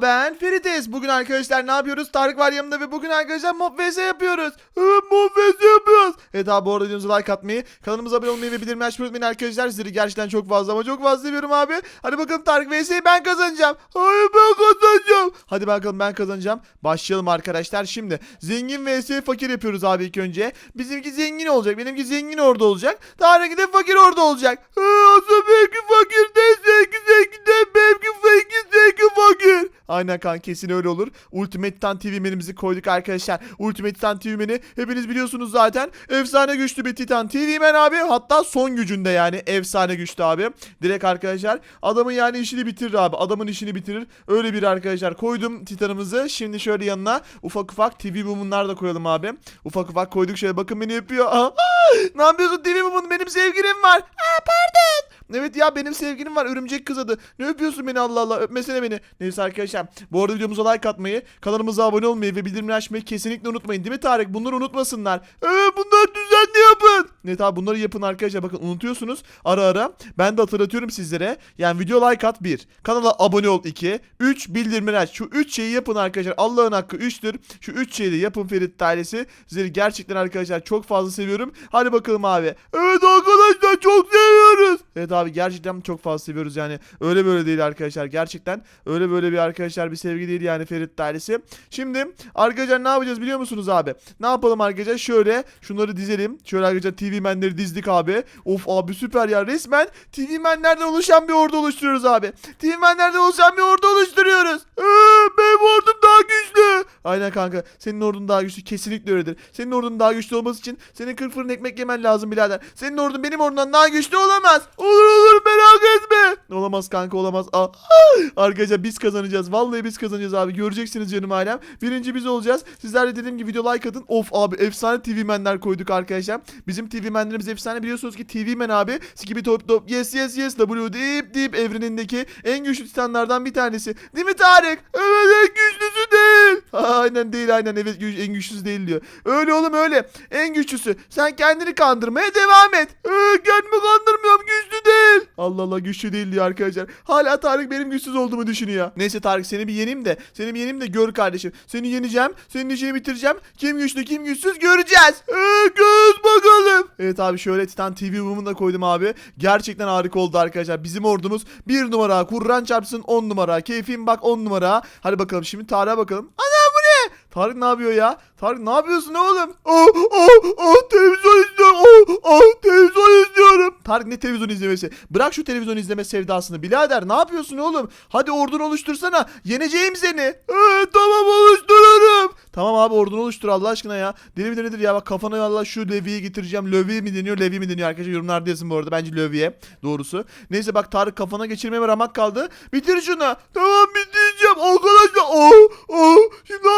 Ben Ferites. Bugün arkadaşlar ne yapıyoruz? Tarık var yanımda ve bugün arkadaşlar Mob vs yapıyoruz. Evet Mob vs yapıyoruz. Evet abi bu arada videomuza like atmayı, kanalımıza abone olmayı ve bildirim açmayı unutmayın arkadaşlar. Sizleri gerçekten çok fazla ama çok fazla seviyorum abi. Hadi bakalım Tarık vs'yi ben kazanacağım. Hayır ben kazanacağım. Hadi bakalım ben kazanacağım. Başlayalım arkadaşlar. Şimdi zengin vs fakir yapıyoruz abi ilk önce. Bizimki zengin olacak. Benimki zengin orada olacak. Tarık'ın de fakir orada olacak. Aslında benimki fakir değil. Zengin zengin değil. Benimki fakir zengin fakir. Aynen kan kesin öyle olur. Ultimate Tan TV menümüzü koyduk arkadaşlar. Ultimate Tan TV menü hepiniz biliyorsunuz zaten. Efsane güçlü bir Titan TV men abi. Hatta son gücünde yani efsane güçlü abi. Direkt arkadaşlar adamın yani işini bitirir abi. Adamın işini bitirir. Öyle bir arkadaşlar koydum Titan'ımızı. Şimdi şöyle yanına ufak ufak TV Boom'unlar da koyalım abi. Ufak ufak koyduk şöyle bakın beni yapıyor. Aha. ne yapıyorsun TV Boom'un benim sevgilim var. Aa, pardon. Evet ya benim sevgilim var örümcek kız adı. Ne öpüyorsun beni Allah Allah öpmesene beni. Neyse arkadaşlar bu arada videomuza like atmayı, kanalımıza abone olmayı ve bildirimleri açmayı kesinlikle unutmayın değil mi Tarık? Bunları unutmasınlar. Evet bunları düzenli yapın. Ne tabi bunları yapın arkadaşlar bakın unutuyorsunuz ara ara. Ben de hatırlatıyorum sizlere. Yani video like at 1. Kanala abone ol 2. 3 bildirimleri aç. Şu 3 şeyi yapın arkadaşlar. Allah'ın hakkı 3'tür. Şu 3 şeyi de yapın Ferit ailesi. Sizleri gerçekten arkadaşlar çok fazla seviyorum. Hadi bakalım abi. Evet arkadaşlar çok seviyoruz. Evet abi gerçekten çok fazla seviyoruz yani. Öyle böyle değil arkadaşlar. Gerçekten öyle böyle bir arkadaşlar bir sevgi değil yani Ferit ailesi. Şimdi arkadaşlar ne yapacağız biliyor musunuz abi? Ne yapalım arkadaşlar? Şöyle şunları dizelim. Şöyle TV menleri dizdik abi. Of abi süper ya. Resmen TV menlerden oluşan bir ordu oluşturuyoruz abi. TV menlerden oluşan bir ordu oluşturuyoruz. Ee, benim ordum daha güçlü. Aynen kanka. Senin ordun daha güçlü. Kesinlikle öyledir. Senin ordun daha güçlü olması için senin 40 fırın ekmek yemen lazım birader. Senin ordun benim ordumdan daha güçlü olamaz. Olur olur merak etme. Olamaz kanka olamaz. Aa, Arkadaşlar biz kazanacağız. Vallahi biz kazanacağız abi. Göreceksiniz canım ailem. Birinci biz olacağız. Sizler de dediğim gibi video like atın. Of abi efsane TV menler koyduk arkadaşlar. Bizim TV menlerimiz efsane. Biliyorsunuz ki TV men abi. Skibi top top yes yes yes W deyip deyip evrenindeki en güçlü titanlardan bir tanesi. Değil mi Tarık? Evet en güçlüsü değil. Aynen değil aynen evet güç, en güçlüsü değil diyor. Öyle oğlum öyle. En güçlüsü. Sen kendini kandırmaya devam et. Ee, kendimi kandırmıyorum güçlü değil. Allah Allah güçlü değil diyor arkadaşlar. Hala Tarık benim güçsüz olduğumu düşünüyor. Neyse Tarık seni bir yeneyim de. Seni bir yeneyim de gör kardeşim. Seni yeneceğim. Senin işini bitireceğim. Kim güçlü kim güçsüz göreceğiz. Ee, göz bakalım. Evet abi şöyle Titan TV Boom'unu da koydum abi. Gerçekten harika oldu arkadaşlar. Bizim ordumuz bir numara. Kur'an çarpsın 10 numara. Keyfim bak 10 numara. Hadi bakalım şimdi Tarık'a bakalım. Ana bu ne? Tarık ne yapıyor ya? Tarık ne yapıyorsun oğlum? Oh oh oh televizyon izliyorum. Oh oh televizyon izliyorum. Tarık ne televizyon izlemesi? Bırak şu televizyon izleme sevdasını. Birader ne yapıyorsun oğlum? Hadi ordunu oluştursana. Yeneceğim seni. Ee, tamam oluştururum. Tamam abi ordunu oluştur Allah aşkına ya. Deli midir nedir ya bak kafana valla şu Levi'yi getireceğim. Levi mi deniyor Levi mi deniyor arkadaşlar yorumlarda yazın bu arada bence Levi'ye doğrusu. Neyse bak Tarık kafana geçirmeye ramak kaldı. Bitir şunu. Tamam bitireceğim arkadaşlar. Oh oh şimdi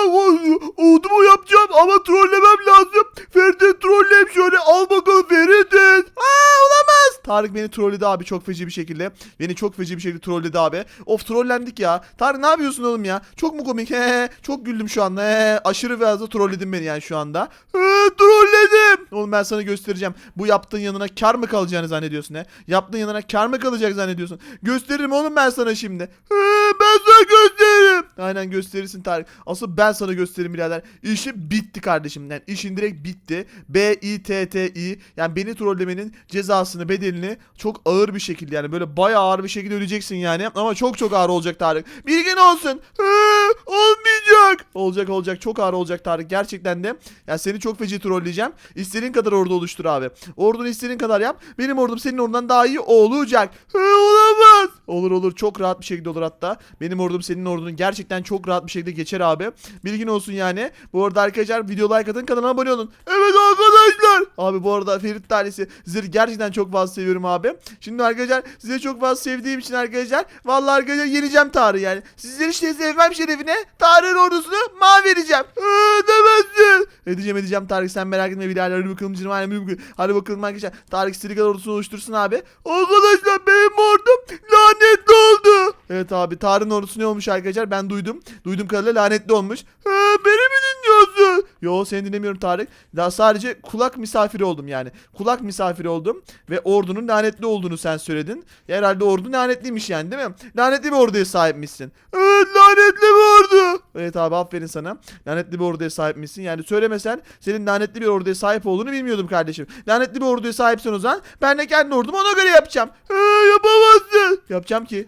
ordumu yapacağım ama trollemem lazım. Ferit'i trolleyip şöyle al bakalım Ferit'in. Aa olamaz. Tarık beni trolledi abi çok feci bir şekilde. Beni çok feci bir şekilde trolledi abi. Of trollendik ya. Tarık ne yapıyorsun oğlum ya? Çok mu komik? He, çok güldüm şu anda. He, aşırı fazla trolledin beni yani şu anda. He, trolledim. Oğlum ben sana göstereceğim. Bu yaptığın yanına kar mı kalacağını zannediyorsun he? Yaptığın yanına kar mı kalacak zannediyorsun? Gösteririm oğlum ben sana şimdi. He, ben sana gösteririm. Aynen gösterirsin Tarık. Asıl ben sana gösteririm birader. İşi bitti kardeşim. Yani işin direkt bitti. B-I-T-T-I. Yani beni trollemenin cezasını, bedelini çok ağır bir şekilde yani böyle bayağı ağır bir şekilde ödeyeceksin yani. Ama çok çok ağır olacak Tarık. Bilgin olsun. He, olmayacak. Olacak olacak. Çok ağır olacak Tarık. Gerçekten de. Yani seni çok feci trolleyeceğim. İstediğin kadar ordu oluştur abi. Ordunu istediğin kadar yap. Benim ordum senin ordundan daha iyi olacak. He, olamaz. Olur olur. Çok rahat bir şekilde olur hatta. Benim ordum senin ordunun gerçekten çok rahat bir şekilde geçer abi. Bilgin olsun yani. Bu arada arkadaşlar video like atın kanala abone olun. Evet arkadaşlar. Abi bu arada Ferit tanesi sizleri gerçekten çok fazla seviyorum abi. Şimdi arkadaşlar size çok fazla sevdiğim için arkadaşlar vallahi arkadaşlar yeneceğim Tarık yani. Sizleri işte sevmem şerefine Tarık'ın ordusunu mavi vereceğim. Demezsin. Edeceğim edeceğim Tarık sen merak etme birader. Hadi bakalım canım alem mümkün. Hadi bakalım arkadaşlar. Tarık kadar ordusunu oluştursun abi. Arkadaşlar benim ordum lanetli oldu. Evet abi Tarık'ın ordusu ne olmuş arkadaşlar ben duydum. Duydum kadarıyla lanetli olmuş. Ee, beni mi dinliyorsun? Yo seni dinlemiyorum Tarık. Daha sadece kulak misafiri oldum yani. Kulak misafiri oldum ve ordunun lanetli olduğunu sen söyledin. Herhalde ordu lanetliymiş yani değil mi? Lanetli bir orduya sahipmişsin. Evet lanetli bir ordu. Evet abi aferin sana. Lanetli bir orduya sahipmişsin. Yani söylemesen senin lanetli bir orduya sahip olduğunu bilmiyordum kardeşim. Lanetli bir orduya sahipsen o zaman ben de kendi ordumu ona göre yapacağım. He, yapamazsın. Yapacağım ki.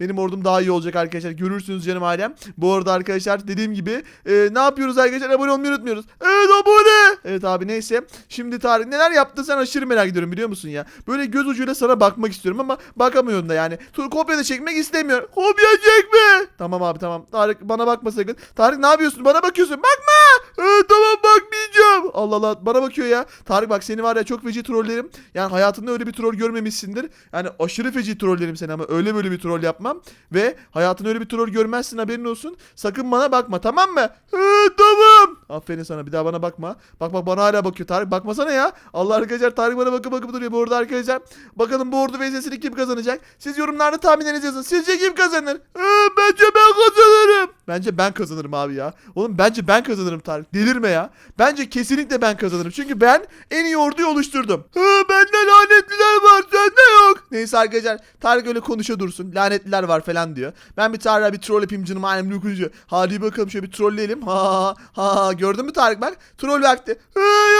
Benim ordum daha iyi olacak arkadaşlar. Görürsünüz canım ailem. Bu arada arkadaşlar dediğim gibi e, ne yapıyoruz arkadaşlar? Abone olmayı unutmuyoruz. Evet abone. Evet abi neyse. Şimdi Tarık neler yaptın sen aşırı merak ediyorum biliyor musun ya? Böyle göz ucuyla sana bakmak istiyorum ama bakamıyorum da yani. Tur kopya da çekmek istemiyorum. Kopya çekme. Tamam abi tamam. Tarık bana bakma sakın. Tarık ne yapıyorsun? Bana bakıyorsun. Bakma. Ee, tamam bakmayacağım. Allah Allah bana bakıyor ya. Tarık bak seni var ya çok feci trollerim. Yani hayatında öyle bir troll görmemişsindir. Yani aşırı feci trollerim seni ama öyle böyle bir troll yapmam. Ve hayatında öyle bir troll görmezsin haberin olsun. Sakın bana bakma tamam mı? Ee, tamam. Aferin sana bir daha bana bakma. Bak bak bana hala bakıyor Tarık bakmasana ya. Allah arkadaşlar Tarık bana bakıp bakıp duruyor bu arada arkadaşlar. Bakalım bu ordu VS'sini kim kazanacak? Siz yorumlarda tahminlerinizi yazın. Sizce kim kazanır? Ee, bence ben kazanırım. Bence ben kazanırım abi ya. Oğlum bence ben kazanırım Tarık. Delirme ya. Bence kesinlikle ben kazanırım. Çünkü ben en iyi orduyu oluşturdum. Hı, bende lanetliler var sende yok. Neyse arkadaşlar Tarık öyle konuşa dursun. Lanetliler var falan diyor. Ben bir Tarık'a bir troll yapayım canım alem lukuncu. Hadi bakalım şöyle bir trolleyelim. Ha ha ha gördün mü Tarık bak. Troll vakti.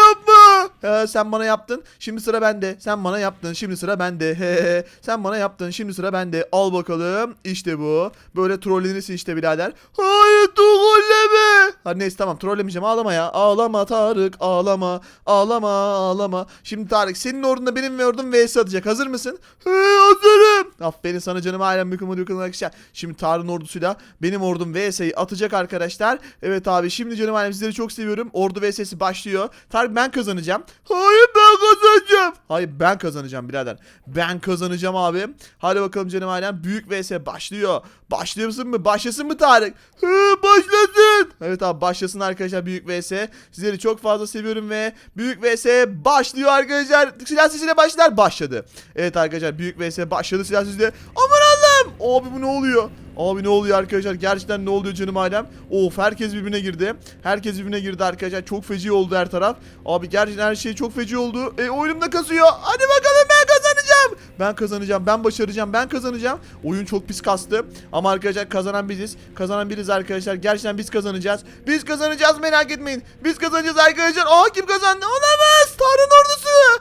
Yapma. He, sen bana yaptın. Şimdi sıra bende. Sen bana yaptın. Şimdi sıra bende. Sen bana yaptın. Şimdi sıra bende. Al bakalım. İşte bu. Böyle trollenirsin işte birader. Hayır trolleme. Ha neyse tamam trollemeyeceğim. Ağlama ya. Ağlama Tarık. Ağlama. Ağlama ağlama. Şimdi Tarık senin ordunda benim ve ordum vs atacak. Hazır mısın? He hazırım. Aferin sana canım ailem mükemmel mükemmel arkadaşlar. Şimdi Tarık'ın ordusuyla benim ordum vs'yi atacak arkadaşlar. Evet abi şimdi canım ailem sizleri çok seviyorum. Ordu vs'si başlıyor. Tarık ben kazanacağım. Hayır ben kazanacağım. Hayır ben kazanacağım birader. Ben kazanacağım abi. Hadi bakalım canım ailem. Büyük vs başlıyor. Başlasın mı? Başlasın mı Tarık? He başlasın. Evet abi başlasın arkadaşlar büyük vs. Sizleri çok fazla seviyorum ve büyük vs başlıyor arkadaşlar. Silah sesiyle başlar. Başladı. Evet arkadaşlar büyük vs başladı silah sesiyle. Aman Allah'ım. Abi bu ne oluyor? Abi ne oluyor arkadaşlar? Gerçekten ne oluyor canım ailem? Of herkes birbirine girdi. Herkes birbirine girdi arkadaşlar. Çok feci oldu her taraf. Abi gerçekten her şey çok feci oldu. E oyunum da kasıyor. Hadi bakalım ben kazanacağım. Ben kazanacağım. Ben başaracağım. Ben kazanacağım. Oyun çok pis kastı. Ama arkadaşlar kazanan biziz. Kazanan biriz arkadaşlar. Gerçekten biz kazanacağız. Biz kazanacağız merak etmeyin. Biz kazanacağız arkadaşlar. Aa kim kazandı? Olamaz. Tanrı'nın ordusu.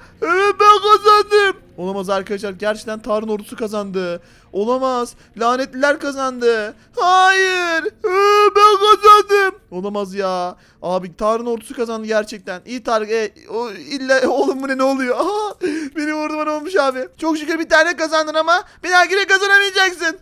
Olamaz arkadaşlar. Gerçekten Tarın ordusu kazandı. Olamaz. Lanetliler kazandı. Hayır. Ee, ben kazandım. Olamaz ya. Abi Tarın ordusu kazandı gerçekten. İyi Tarık. E, o, illa oğlum bu ne ne oluyor? Aha, olmuş abi? Çok şükür bir tane kazandın ama bir dahakine kazanamayacaksın.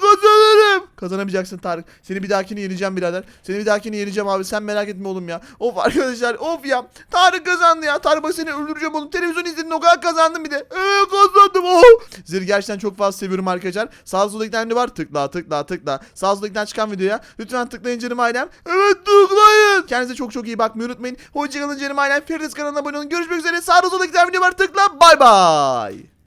Kazanırım. Kazanamayacaksın Tarık. Seni bir dahakine yeneceğim birader. Seni bir dahakine yeneceğim abi. Sen merak etme oğlum ya. Of arkadaşlar of ya. Tarık kazandı ya. Tarık seni öldüreceğim oğlum. Televizyon izledin o kadar kazandın bir de. Evet kazandım. Oh. Zırh gerçekten çok fazla seviyorum arkadaşlar. Sağ solda tane var. Tıkla tıkla tıkla. Sağ solda çıkan videoya. Lütfen tıklayın canım ailem. Evet tıklayın. Kendinize çok çok iyi bakmayı unutmayın. Hoşçakalın canım ailem. Ferides kanalına abone olun. Görüşmek üzere. Sağ solda tane video var. Tıkla. Bay bay.